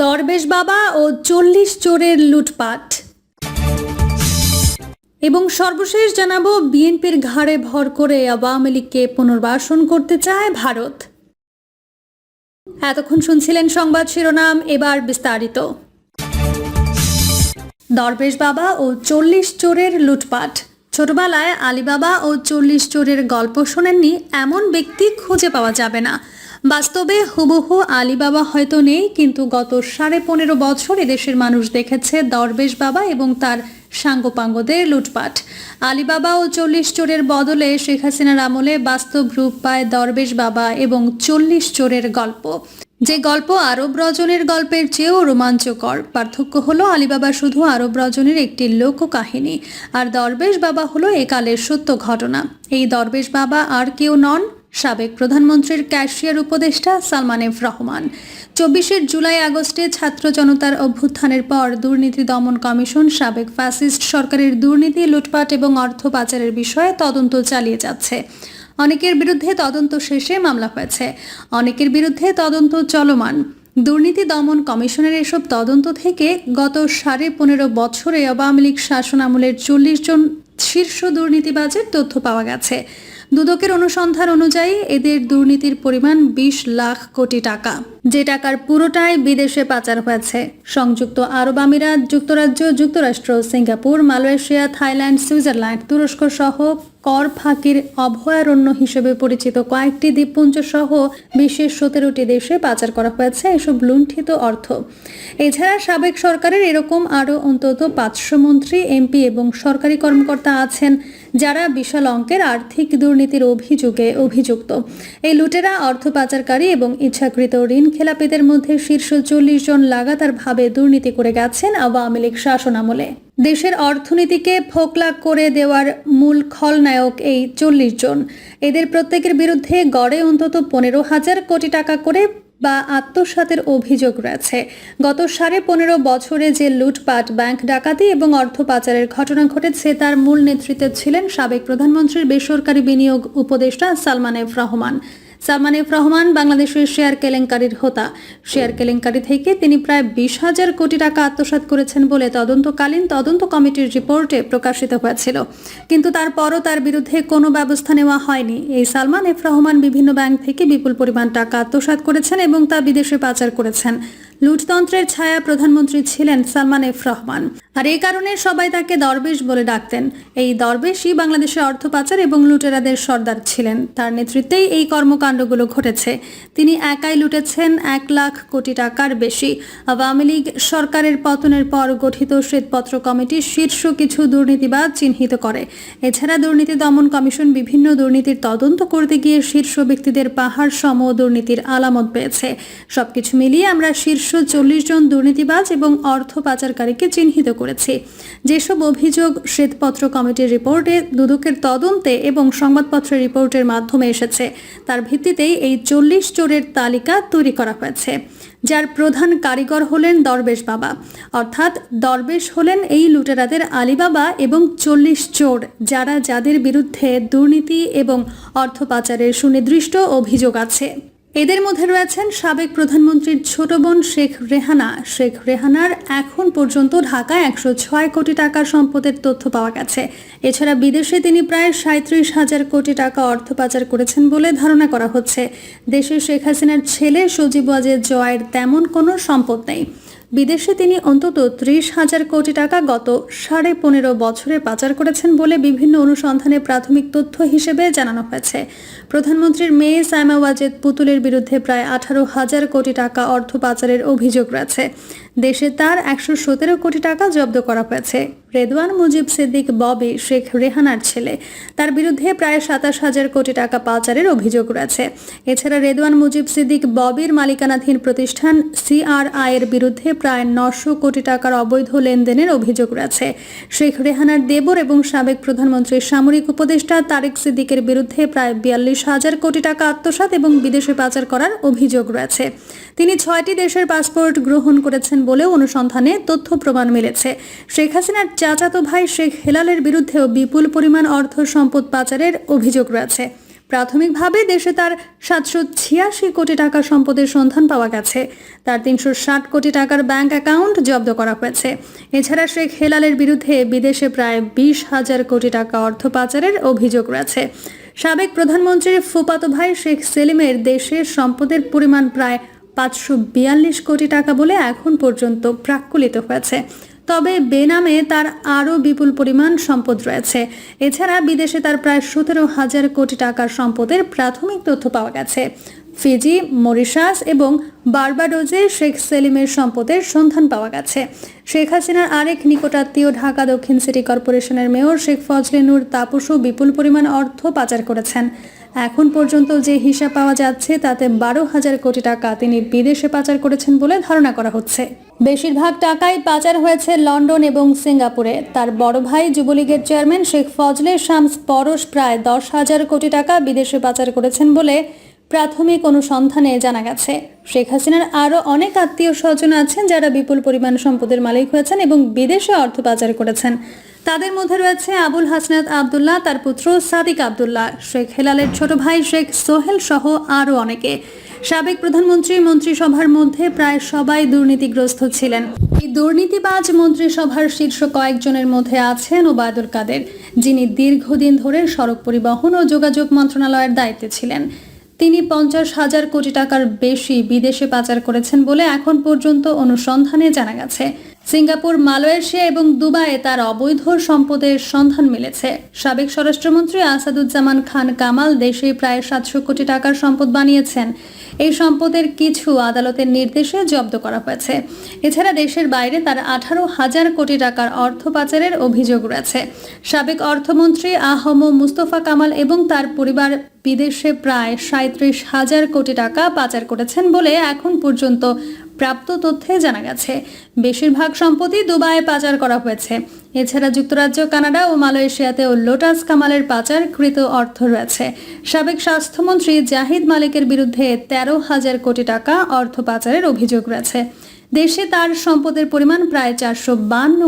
দরবেশ বাবা ও চল্লিশ চোরের লুটপাট। এবং সর্বশেষ জানাব, বিএনপির ঘাড়ে ভর করে আওয়ামী লীগকে পুনর্বাসন করতে চায় ভারত। এতক্ষণ শুনছিলেন সংবাদ শিরোনাম, এবার বিস্তারিত। দরবেশ বাবা ও চল্লিশ চোরের লুটপাট। ছোটবেলায় আলিবাবা ও চল্লিশ চোরের গল্প শোনেননি, এমন ব্যক্তি খুঁজে পাওয়া যাবে না। বাস্তবে হুবহু আলিবাবা হয়তো নেই, কিন্তু গত সাড়ে পনেরো বছর এদেশের মানুষ দেখেছে দরবেশ বাবা এবং তার সাঙ্গপাঙ্গদের লুটপাট। আলিবাবা ও চল্লিশ চোরের বদলে শেখ হাসিনার আমলে বাস্তব রূপ পায় দরবেশ বাবা এবং চল্লিশ চোরের গল্প। যে গল্প আরব রজনের গল্পের চেয়েও রোমাঞ্চকর। পার্থক্য হলো আলিবাবা শুধু আরব রজনের একটি লোককাহিনী, আর দরবেশ বাবা হলো একালের সত্য ঘটনা। এই দরবেশ বাবা আর কেউ নন সাবেক প্রধানমন্ত্রীর ক্যাশিয়ার উপদেষ্টা সালমান এফ রহমান। চব্বিশে জুলাই আগস্টে ছাত্র জনতার অভ্যুত্থানের পর দুর্নীতি দমন কমিশন সাবেক ফ্যাসিস্ট সরকারের দুর্নীতি, লুটপাট এবং অর্থ পাচারের বিষয়ে তদন্ত চালিয়ে যাচ্ছে। অনেকের বিরুদ্ধে তদন্ত শেষে মামলা হয়েছে। অনেকের বিরুদ্ধে তদন্ত চলমান। দুর্নীতি দমন কমিশনের এসব তদন্ত থেকে গত সাড়ে পনেরো বছরে আওয়ামী লীগ শাসন আমলের চল্লিশ জন শীর্ষ দুর্নীতিবাজের তথ্য পাওয়া গেছে। দুদকের অনুসন্ধান অনুযায়ী এদের দুর্নীতির পরিমাণ বিশ লাখ কোটি টাকা। যে টাকার পুরোটাই বিদেশে পাচার হয়েছে। সংযুক্ত আরব আমিরাত, যুক্তরাজ্য, যুক্তরাষ্ট্র, সিঙ্গাপুর, মালয়েশিয়া, থাইল্যান্ড, সুইজারল্যান্ড, তুরস্ক সহ কর ফাঁকির অভয়ারণ্য হিসেবে পরিচিত কয়েকটি দ্বীপপুঞ্জ সহ বিশ্বের সতেরোটি দেশে পাচার করা হয়েছে এসব লুণ্ঠিত অর্থ। এছাড়া সাবেক সরকারের এরকম আরও অন্তত পাঁচশো মন্ত্রী, এমপি এবং সরকারি কর্মকর্তা আছেন যারা বিশাল অঙ্কের আর্থিক দুর্নীতির অভিযোগে অভিযুক্ত। এই লুটেরা অর্থ পাচারকারী এবং ইচ্ছাকৃত ঋণ খেলাপিদের মধ্যে শীর্ষ চল্লিশ জন লাগাতারভাবে দুর্নীতি করে গেছেন আওয়ামী লীগ শাসন আমলে দেশের অর্থনীতিকে ফোকলা করে দেওয়ার মূল খলনায়ক এই চল্লিশ জন। এদের প্রত্যেকের বিরুদ্ধে গড়ে অন্তত পনেরো হাজার কোটি টাকা করে বা আত্মসাতের অভিযোগ রয়েছে। গত সাড়ে পনেরো বছরে যে লুটপাট, ব্যাংক ডাকাতি এবং অর্থ পাচারের ঘটনা ঘটেছে, তার মূল নেতৃত্বে ছিলেন সাবেক প্রধানমন্ত্রীর বেসরকারি বিনিয়োগ উপদেষ্টা সালমান এফ রহমান। সালমান এফ রহমান বাংলাদেশের শেয়ার কেলেঙ্কারির হোতা। শেয়ার কেলেঙ্কারি থেকে তিনি প্রায় বিশ হাজার কোটি টাকা আত্মসাৎ করেছেন বলে তদন্তকালীন তদন্ত কমিটির রিপোর্টে প্রকাশিত হয়েছিল। কিন্তু তারপরও তার বিরুদ্ধে কোনো ব্যবস্থা নেওয়া হয়নি। এই সালমান এফ রহমান বিভিন্ন ব্যাংক থেকে বিপুল পরিমাণ টাকা আত্মসাৎ করেছেন এবং তা বিদেশে পাচার করেছেন। লুটতন্ত্রের ছায়া প্রধানমন্ত্রী ছিলেন সালমান এফ রহমান। আর এই কারণে সবাই তাকে দরবেশ বলে ডাকতেন। এই দরবেশই বাংলাদেশে অর্থ পাচার এবং লুটেরাদের সর্দার ছিলেন। তার নেতৃত্বেই এই কর্মকাণ্ডগুলো ঘটেছে। তিনি একাই লুটেছেন এক লাখ কোটি টাকার বেশি। আওয়ামী লীগ সরকারের পতনের পর গঠিত শ্বেতপত্র কমিটি শীর্ষ কিছু দুর্নীতিবাদ চিহ্নিত করে। এছাড়া দুর্নীতি দমন কমিশন বিভিন্ন দুর্নীতির তদন্ত করতে গিয়ে শীর্ষ ব্যক্তিদের পাহাড় সম দুর্নীতির আলামত পেয়েছে। সবকিছু মিলিয়ে আমরা শীর্ষ চল্লিশ জন দুর্নীতিবাজ এবং অর্থ পাচারকারীকে চিহ্নিত করেছি। যেসব অভিযোগ শ্বেতপত্র কমিটির রিপোর্টে, দুদকের তদন্তে এবং সংবাদপত্রের রিপোর্টের মাধ্যমে এসেছে। তার ভিত্তিতেই এই চল্লিশ চোরের তালিকা তৈরি করা হয়েছে, যার প্রধান কারিগর হলেন দরবেশ বাবা। অর্থাৎ দরবেশ হলেন এই লুটেরাদের আলিবাবা এবং চল্লিশ চোর, যারা যাদের বিরুদ্ধে দুর্নীতি এবং অর্থ পাচারের সুনির্দিষ্ট অভিযোগ আছে। এদের মধ্যে রয়েছেন সাবেক প্রধানমন্ত্রীর ছোট বোন শেখ রেহানা। শেখ রেহানার এখন পর্যন্ত ঢাকায় একশো ছয় কোটি টাকার সম্পদের তথ্য পাওয়া গেছে। এছাড়া বিদেশে তিনি প্রায় সাঁত্রিশ হাজার কোটি টাকা অর্থ পাচার করেছেন বলে ধারণা করা হচ্ছে। দেশে শেখ হাসিনার ছেলে সজীব ওয়াজের জয়ের তেমন কোনো সম্পদ নেই। বিদেশে তিনি অন্তত ত্রিশ হাজার কোটি টাকা গত সাড়ে পনেরো বছরে পাচার করেছেন বলে বিভিন্ন অনুসন্ধানে প্রাথমিক তথ্য হিসেবে জানানো হয়েছে। প্রধানমন্ত্রীর মেয়ে সাইমা ওয়াজেদ পুতুলের বিরুদ্ধে প্রায় আঠারো হাজার কোটি টাকা অর্থ পাচারের অভিযোগ রয়েছে। দেশে তার একশো সতেরো কোটি টাকা জব্দ করা হয়েছে। রেদওয়ান মুজিব সিদ্দিক ববি শেখ রেহানার ছেলে। তার বিরুদ্ধে প্রায় সাতাশ হাজার কোটি টাকা পাচারের অভিযোগ রয়েছে। এছাড়া রেদওয়ান মুজিব সিদ্দিক ববির মালিকানাধীন প্রতিষ্ঠান সিআরআই এর বিরুদ্ধে প্রায় নশো কোটি টাকার অবৈধ লেনদেনের অভিযোগ রয়েছে। শেখ রেহানার দেবর এবং সাবেক প্রধানমন্ত্রীর সামরিক উপদেষ্টা তারেক সিদ্দিকের বিরুদ্ধে প্রায় বিয়াল্লিশ হাজার কোটি টাকা আত্মসাৎ এবং বিদেশে পাচার করার অভিযোগ রয়েছে। তিনি ছয়টি দেশের পাসপোর্ট গ্রহণ করেছেন বলেও অনুসন্ধানে তথ্য প্রমাণ মিলেছে। শেখ হাসিনার চাচাতো ভাই শেখ হেলালের বিরুদ্ধেও বিপুল পরিমাণ অর্থ সম্পদ পাচারের অভিযোগ রয়েছে। প্রাথমিকভাবে দেশে তার সাতশো ছিয়াশি কোটি টাকা সম্পদের সন্ধান পাওয়া গেছে। তার তিনশো ষাট কোটি টাকার ব্যাংক অ্যাকাউন্ট জব্দ করা হয়েছে। এছাড়া শেখ হেলালের বিরুদ্ধে বিদেশে প্রায় বিশ হাজার কোটি টাকা অর্থ পাচারের অভিযোগ রয়েছে। সাবেক প্রধানমন্ত্রীর ফুপাতো ভাই শেখ সেলিমের দেশের সম্পদের পরিমাণ প্রায় পাঁচশো বিয়াল্লিশ কোটি টাকা বলে এখন পর্যন্ত প্রাক্কলিত হয়েছে। তবে বেনামে তার আরও বিপুল পরিমাণ সম্পদ রয়েছে। এছাড়া বিদেশে তার প্রায় সতেরো হাজার কোটি টাকার সম্পদের প্রাথমিক তথ্য পাওয়া গেছে। ফিজি, মরিশাস এবং বার্বাডোজে শেখ সেলিমের সম্পদের সন্ধান পাওয়া গেছে। শেখ হাসিনার আরেক নিকটাত্মীয় ঢাকা দক্ষিণ সিটি কর্পোরেশনের মেয়র শেখ ফজলে নূর তাপসও বিপুল পরিমাণ অর্থ পাচার করেছেন। এখন পর্যন্ত যে হিসাব পাওয়া যাচ্ছে, তাতে বারো হাজার কোটি টাকা তিনি বিদেশে পাচার করেছেন বলে ধারণা করা হচ্ছে। বেশিরভাগ টাকাই পাচার হয়েছে লন্ডন এবং সিঙ্গাপুরে। তার বড় ভাই যুবলীগের চেয়ারম্যান শেখ ফজলে শামস পরশ প্রায় দশ হাজার কোটি টাকা বিদেশে পাচার করেছেন বলে প্রাথমিক অনুসন্ধানে জানা গেছে, শেখ হাসিনার আরও অনেক আত্মীয় স্বজন আছেন যারা বিপুল পরিমাণ সম্পদের মালিক হয়েছেন এবং বিদেশে অর্থ পাচার করেছেন। তাদের মধ্যে রয়েছে আবুল হাসনাত আবদুল্লাহ, তার পুত্র সাদিক আবদুল্লাহ, শেখ হেলালের ছোট ভাই শেখ সোহেল সহ আরও অনেকে। সাবেক প্রধানমন্ত্রী মন্ত্রিসভার মধ্যে প্রায় সবাই দুর্নীতিগ্রস্ত ছিলেন। এই দুর্নীতিবাজ মন্ত্রিসভার শীর্ষ কয়েকজনের মধ্যে আছেন ওবায়দুল কাদের, যিনি দীর্ঘদিন ধরে সড়ক পরিবহন ও যোগাযোগ মন্ত্রণালয়ের দায়িত্বে ছিলেন। তিনি পঞ্চাশ হাজার কোটি টাকার বেশি বিদেশে পাচার করেছেন বলে এখন পর্যন্ত অনুসন্ধানে জানা গেছে। সিঙ্গাপুর, মালয়েশিয়া এবং দুবাইয়ে তার অবৈধ সম্পদের সন্ধান মিলেছে। সাবেক স্বরাষ্ট্রমন্ত্রী আসাদুজ্জামান খান কামাল দেশে প্রায় সাতশো কোটি টাকার সম্পদ বানিয়েছেন। এই সম্পদের কিছু আদালতের নির্দেশে জব্দ করা হয়েছে। এছাড়া দেশের বাইরে তার আঠারো হাজার কোটি টাকার অর্থ পাচারের অভিযোগ রয়েছে। সাবেক অর্থমন্ত্রী আহম মুস্তফা কামাল এবং তার পরিবার বিদেশে প্রায় সাঁত্রিশ হাজার কোটি টাকা পাচার করেছেন বলে এখন পর্যন্ত প্রাপ্ত তথ্যে জানা গেছে। বেশিরভাগ সম্পত্তি দুবাইয়ে পাচার করা হয়েছে। এছাড়া যুক্তরাজ্য, কানাডা ও মালয়েশিয়াতেও লোটাস কামালের পাচারকৃত অর্থ রয়েছে। সাবেক স্বাস্থ্যমন্ত্রী জাহিদ মালিকের বিরুদ্ধে তেরো হাজার কোটি টাকা অর্থ পাচারের অভিযোগ রয়েছে। দেশে তার সম্পদের পরিমাণ প্রায় চারশো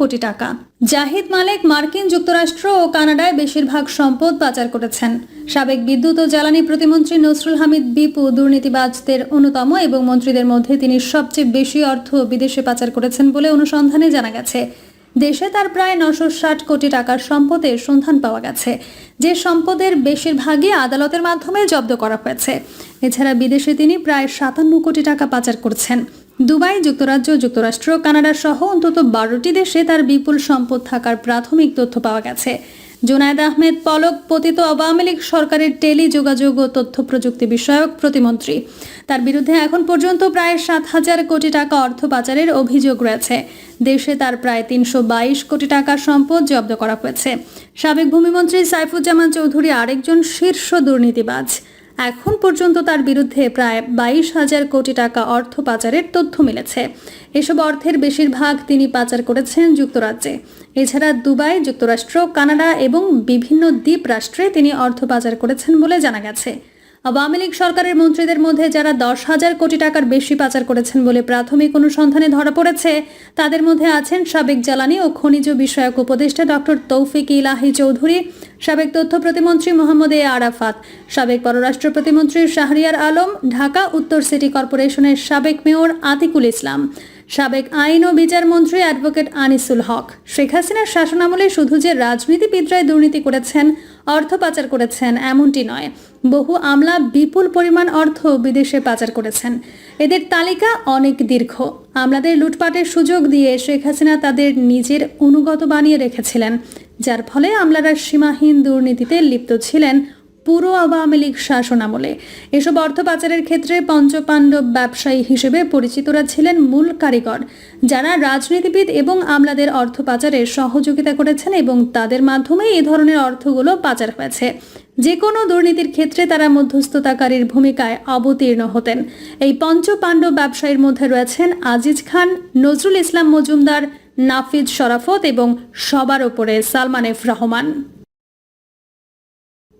কোটি টাকা। জাহিদ মালিক মার্কিন যুক্তরাষ্ট্র ও কানাডায় বেশিরভাগ সম্পদ পাচার করেছেন। সাবেক বিদ্যুৎ ও জ্বালানি প্রতিমন্ত্রী নসরুল হামিদ বিপু দুর্নীতিবাজদের অন্যতম এবং মন্ত্রীদের মধ্যে তিনি সবচেয়ে বেশি অর্থ বিদেশে পাচার করেছেন বলে অনুসন্ধানে জানা গেছে। দেশে তার প্রায় নশো ষাট কোটি টাকার সম্পদের সন্ধান পাওয়া গেছে। যে সম্পদের বেশিরভাগই আদালতের মাধ্যমে জব্দ করা হয়েছে। এছাড়া বিদেশে তিনি প্রায় সাতান্ন কোটি টাকা পাচার করছেন। দুবাই, যুক্তরাজ্য, যুক্তরাষ্ট্র, কানাডা সহ অন্তত বারোটি দেশে তার বিপুল সম্পদ থাকার প্রাথমিক তথ্য পাওয়া গেছে। জোনায়েদ আহমেদ পলক পতিত আওয়ামী লীগ সরকারের টেলি যোগাযোগ ও তথ্য প্রযুক্তি বিষয়ক প্রতিমন্ত্রী। তার বিরুদ্ধে এখন পর্যন্ত প্রায় সাত হাজার কোটি টাকা অর্থ পাচারের অভিযোগ রয়েছে। দেশে তার প্রায় তিনশো বাইশ কোটি টাকার সম্পদ জব্দ করা হয়েছে। সাবেক ভূমিমন্ত্রী সাইফুজ্জামান চৌধুরী আরেকজন শীর্ষ দুর্নীতিবাজ। এখন পর্যন্ত তার বিরুদ্ধে প্রায় বাইশ হাজার কোটি টাকা অর্থ পাচারের তথ্য মিলেছে। এসব অর্থের বেশিরভাগ তিনি পাচার করেছেন যুক্তরাজ্যে। এছাড়া দুবাই, যুক্তরাষ্ট্র, কানাডা এবং বিভিন্ন দ্বীপ রাষ্ট্রে তিনি অর্থ পাচার করেছেন বলে জানা গেছে। আওয়ামী লীগ সরকারের মন্ত্রীদের মধ্যে যারা দশ হাজার কোটি টাকার বেশি পাচার করেছেন বলে প্রাথমিক অনুসন্ধানে ধরা পড়েছে, তাদের মধ্যে আছেন সাবেক জ্বালানি ও খনিজ বিষয়ক উপদেষ্টা ডক্টর তৌফিক ইলাহি চৌধুরী, সাবেক তথ্য প্রতিমন্ত্রী মোহাম্মদ এ আরাফাত, সাবেক পররাষ্ট্র প্রতিমন্ত্রী শাহরিয়ার আলম, ঢাকা উত্তর সিটি কর্পোরেশনের সাবেক মেয়র আতিকুল ইসলাম। সাবেক আইন ও বিচার মন্ত্রী অ্যাডভোকেট আনিসুল হক। শেখ হাসিনার শাসনামলে শুধু যে রাজনীতিবিদরাই দুর্নীতি করেছেন, অর্থ পাচার করেছেন, এমনটি নয়। বহু আমলা বিপুল পরিমাণ অর্থ বিদেশে পাচার করেছেন। এদের তালিকা অনেক দীর্ঘ। আমলাদের লুটপাটের সুযোগ দিয়ে শেখ হাসিনা তাদের নিজের অনুগত বানিয়ে রেখেছিলেন। যার ফলে আমলারা সীমাহীন দুর্নীতিতে লিপ্ত ছিলেন পুরো আওয়ামী লীগ শাসনামলে এসব অর্থ পাচারের ক্ষেত্রে পঞ্চপাণ্ডব ব্যবসায়ী হিসেবে পরিচিতরা ছিলেন মূল কারিগর, যারা রাজনীতিবিদ এবং আমলাদের অর্থ পাচারে সহযোগিতা করেছেন এবং তাদের মাধ্যমে এই ধরনের অর্থগুলো পাচার হয়েছে। যে কোনো দুর্নীতির ক্ষেত্রে তারা মধ্যস্থতাকারীর ভূমিকায় অবতীর্ণ হতেন। এই পঞ্চপাণ্ডব ব্যবসায়ীর মধ্যে রয়েছেন আজিজ খান, নজরুল ইসলাম মজুমদার, নাফিজ শরাফত এবং সবার ওপরে সালমান এফ রহমান।